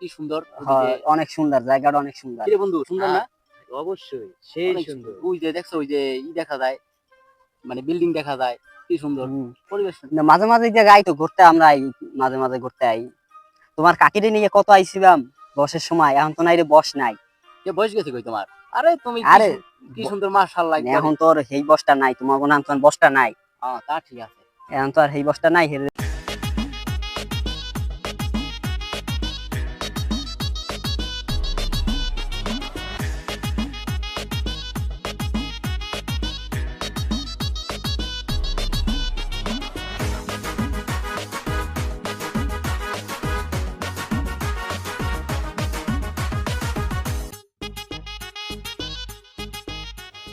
কি সুন্দর? অনেক সুন্দর জায়গাটা অনেক সুন্দর। কিরে বন্ধু সুন্দর না? অবশ্যই সেই সুন্দর। ওই যে দেখছ ওই যে ই দেখা যায় মানে বিল্ডিং দেখা যায় কি সুন্দর। পরিবেশ না, মাঝে মাঝে এই জায়গায় তো ঘুরতে আমরা আই মাঝে মাঝে ঘুরতে আই। তোমার কাকিরে নিয়ে কত আইছিলাম বসের সময় এখন তো নাই রে বস নাই। কে বয়স গেছে কই তোমার? আরে তুমি আরে কি সুন্দর মাশাআল্লাহ এখন তো আর সেই বসটা নাই তোমার কোনো এখন বসটা নাই। হ্যাঁ তা ঠিক আছে। এখন তো আর সেই বসটা নাই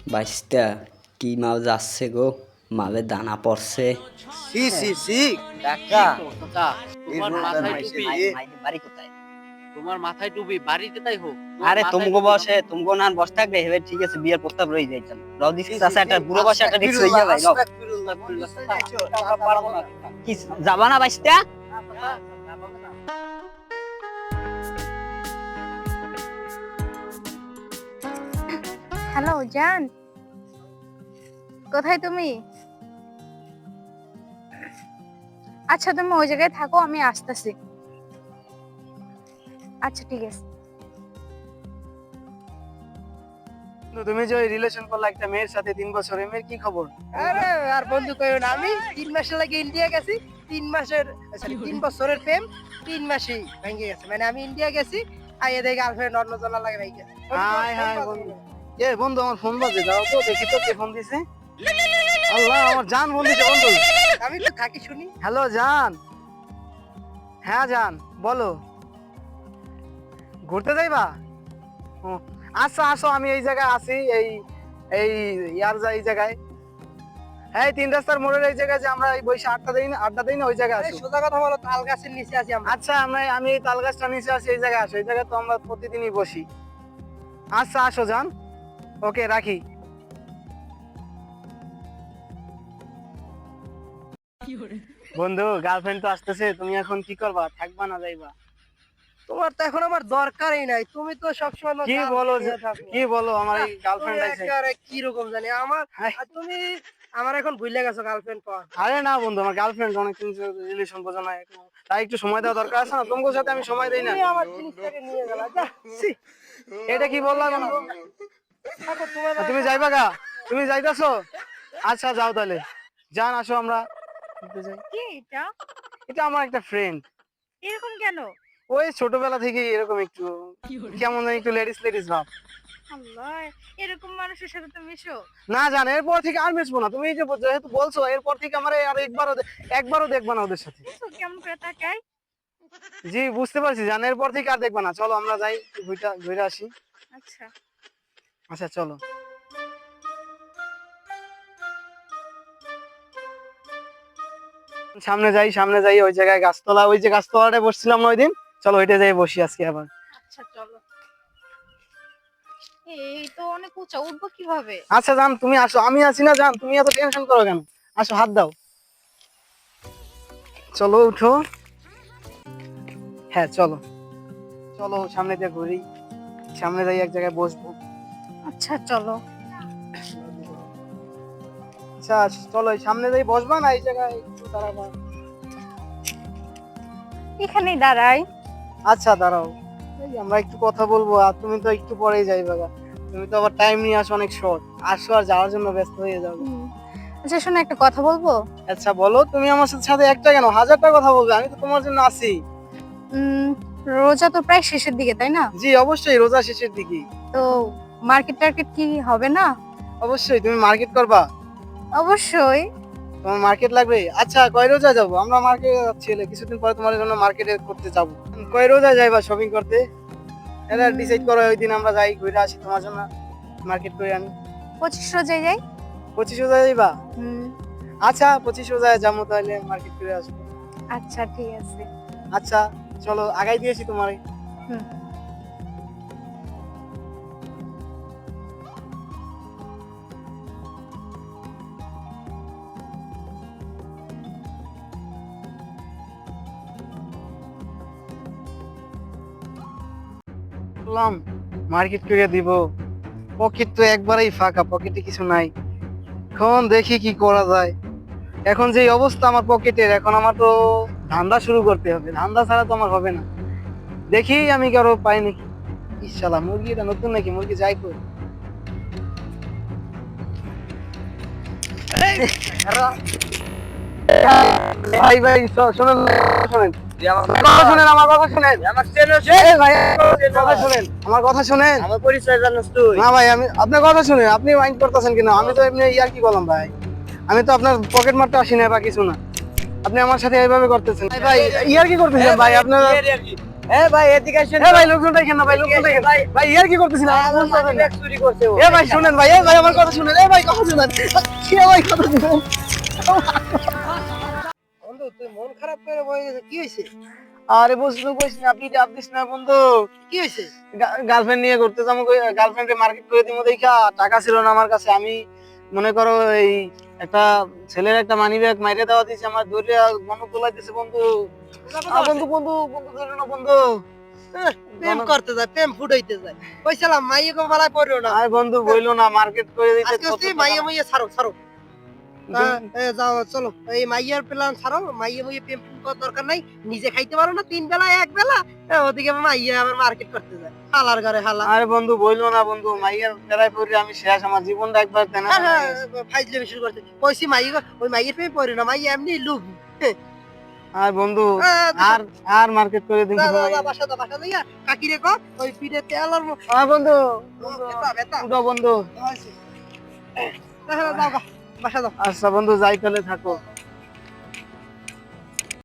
বাইশটা কি মাল যাচ্ছে গো মালে দানা পড়ছে সি সি সি চাচা তোমার মাথায় টুপি বাড়ি কোথায় তোমার মাথায় টুপি বাড়িতে তাই হোক আরে তুমগো বসে তুমগো না বস থাকবে হেবে ঠিক আছে বিয়ের প্রস্তাব রাও দিছি চাচা একটা বুড়ো বসে একটা রিক্স হয়ে যাবে যাও। কি যাবা না বাইশটা হ্যালো জান কোথায় তুমি? আচ্ছা তুমি ওই জায়গায় থাকো আমি আসতেছি। আচ্ছা ঠিক আছে। তুমি যে রিলেশন করলে একটা মেয়ের সাথে তিন বছর মেয়ের কি খবর? আরে আর বন্ধু কইও না আমি তিন মাসের লাগে ইন্ডিয়া গেছি তিন মাসের তিন বছরের প্রেম তিন মাসেই ভেঙে গেছে। মানে আমি ইন্ডিয়া গেছি আইয়ে দেখে গার্লফ্রেন্ড অন্য জনা লাগে গেছে। হাই হাই বন্ধু। এ বন্ধু আমার ফোন বাজে দাও তো দেখি তো কে ফোন দিছে। আল্লাহ আমার জান দিছে বন্ধু? আমি তো থাকি শুনি। হ্যালো জান। হ্যাঁ জান বলো। ঘুরতে যাইবা? ও, আচ্ছা আসো আমি এই জায়গায় আছি এই এই ইয়ার যা এই জায়গায়। হ্যাঁ তিন রাস্তার মোড়ের এই জায়গায় যে আমরা এই বসে আড্ডা দিই না আড্ডা দিই না ওই জায়গায় আছি। সোজা কথা বলো তাল গাছের নিচে আছি আমরা। আচ্ছা আমরা আমি এই তাল গাছটা নিচে আছি এই জায়গায় আসো এই জায়গায় তো আমরা প্রতিদিনই বসি। আচ্ছা আসো যান ওকে রাখি। বন্ধু গার্লফ্রেন্ড তো আসতেছে তুমি এখন কি করবা? থাকবা না যাইবা? তোমার তো এখন আমার দরকারই নাই। তুমি তো সবসময় কি বলো। কি বলো আমার এই গার্লফ্রেন্ড আছে? কি রকম জানি। আমার তুমি আমার এখন ভুলে গেছো গার্লফ্রেন্ড পাওয়া আরে না বন্ধু আমার গার্লফ্রেন্ড অনেকদিন রিলেশন বোঝো না তাই একটু সময় দেওয়া দরকার আছে না? তোমার সাথে আমি সময় দেই না। তুমি আমার জিনিসটাকে নিয়ে গেলা এটা কি বললাম তুমি যাইবা গা? তুমি যাইতাছো? আচ্ছা যাও তাহলে। যান আসো আমরা। ঘুরতে যাই কি এটা? এটা আমার একটা ফ্রেন্ড এরকম কেন? ওই ছোটবেলা থেকে এরকম একটু কেমন জানি একটু লেডিস লেডিস ভাব। আল্লাহ এরকম মানুষের সাথে তো মিশো। না জান এরপর থেকে আর মিশবো না। তুমি এই যে যেহেতু বলছো এরপর থেকে আমার আর একবারও একবারও দেখবা না ওদের সাথে। কেমন করে তাকাই? জি বুঝতে পারছি জান এরপর থেকে আর দেখবা না। চলো আমরা যাই ঘুরে আসি। আচ্ছা। আচ্ছা চলো। সামনে যাই সামনে যাই ওই জায়গায় গাছতলা ওই যে গাছতলাটায় বসছিলাম না ওই দিন। চলো ওইটা যাই বসি আজকে আবার। আচ্ছা চলো। এই তো অনেক উঁচা উঠবো কীভাবে? আচ্ছা জান তুমি আসো। আমি আছি না জান তুমি এত টেনশন করো কেন? আসো হাত দাও। চলো উঠো। হ্যাঁ চলো। চলো সামনে দিয়ে ঘুরি। সামনে যাই এক জায়গায় বসবো। আচ্ছা চলো। আচ্ছা চলো সামনে যাই বসবা না এই জায়গায় একটু দাঁড়াবা। এখানেই দাঁড়াই। আচ্ছা দাঁড়াও। এই আমরা একটু কথা বলব আর তুমি তো একটু পরেই যাই বাবা তুমি তো আবার টাইম নিয়ে আসো অনেক শর্ট আসো আর যাওয়ার জন্য ব্যস্ত হয়ে যাবে। আচ্ছা শোনো একটা কথা বলব? আচ্ছা বলো। তুমি আমার সাথে সাথে একটা কেন? হাজারটা কথা বলবে আমি তো তোমার জন্য আছি রোজা তো প্রায় শেষের দিকে তাই না? জি অবশ্যই রোজা শেষের দিকে তো মার্কেট টার্কেট কি হবে না? অবশ্যই তুমি মার্কেট করবা। অবশ্যই। তোমার মার্কেট লাগবে? আচ্ছা কয় রোজা যাব? আমরা মার্কেটে যাচ্ছি কিছুদিন পরে তোমার জন্য মার্কেটে করতে যাব। কয় রোজা যাইবা শপিং করতে? এটা ডিসাইড করো ওই দিন আমরা যাই ঘুরে আসি তোমার জন্য মার্কেট করে আনি। পঁচিশ রোজায় যাই? পঁচিশ রোজা যাইবা? আচ্ছা পঁচিশ রোজায় যাব তাহলে মার্কেট করে আসব। আচ্ছা ঠিক আছে। আচ্ছা চলো আগাই দিয়েছি তোমার। হুম। বললাম মার্কেট করে দিব। পকেট তো একবারেই ফাঁকা, পকেটে কিছু নাই। এখন দেখি কি করা যায়। এখন যে অবস্থা আমার পকেটের, এখন আমার তো ধান্দা শুরু করতে হবে। ধান্দা ছাড়া তো আমার হবে না। দেখি আমি কারও পাই নাকি। ইশালা মুরগি এটা নতুন নাকি? মুরগি যাই কই ভাই ভাই শোনেন শোনেন। কথা শুনেন আমার কথা শুনেন। এই ভাই কথা শুনেন আমার কথা শুনেন। আমার পরিচয় জানোস তুই। না ভাই আমি আপনার কথা শুনে আপনি মাইন্ড করতেছেন কিনা? আমি তো এমনি ইয়ার কি বললাম ভাই? আমি তো আপনার পকেট মারতে আসি না বা কিছু না। আপনি আমার সাথে এইভাবে করতেছেন। ভাই, ইয়ার কি করতেছেন ভাই? আপনার এ ভাই এদিকে আসেন এ ভাই লোকজন দেখেন না ভাই লোকজন দেখেন। ভাই ইয়ার কি করতেছেন। চুরি করছে এ ভাই শুনেন ভাই এ ভাই আমার কথা শুনেন। এ ভাই কথা শুনেন। কি ভাই কথা শুনেন। তুই মন খারাপ করে বয়ে গেছে কি হয়েছে? আরে বসু কইস না আপনি চাপ দিস না বন্ধু। কি হয়েছে? গার্লফ্রেন্ড নিয়ে ঘুরতে যাব গার্লফ্রেন্ডে মার্কেট করে দিব দেখা টাকা ছিল না আমার কাছে। আমি মনে করো এই একটা ছেলের একটা মানি ব্যাগ মাইরে দেওয়া দিয়েছে আমার ধরে মনে তোলাইতেছে বন্ধু। বন্ধু বন্ধু বন্ধু ধরে না বন্ধু। প্রেম করতে যায় প্রেম ফুটাইতে যায়। কইছিলাম মাইয়ে কো মালায় পড়িও না। আর বন্ধু বইলো না মার্কেট করে দিতে। মাইয়ে মাইয়ে ছাড়ো ছাড়ো। বন্ধু, এ, যাও চলো। এই মাইয়ার প্ল্যান ছাড়ো। মাইয়ে মাইয়ে প্রেম করার দরকার নাই। নিজে খাইতে পারো না তিন বেলা এক বেলা। ওদিকে মাইয়া আবার মার্কেট করতে যায়। হালার ঘরে হালা। আরে বন্ধু বইলো না বন্ধু মাইয়ার বেলায় পড়ে আমি শেষ আমার জীবনটা একবার তেনা হ্যাঁ, হ্যাঁ, শুরু করছে। কইছি মাইয়ে ওই মাইয়ের প্রেমে পড়ি না মাইয়া এমনি লুভ। আর বন্ধু আর আর মার্কেট করে দিন বাসা দা বাসা দিয়া কাকিরে কো ওই পিঠে তেল আর বন্ধু। বেতা বন্ধু। বাসা দাও। আচ্ছা বন্ধু যাই তাহলে থাকো।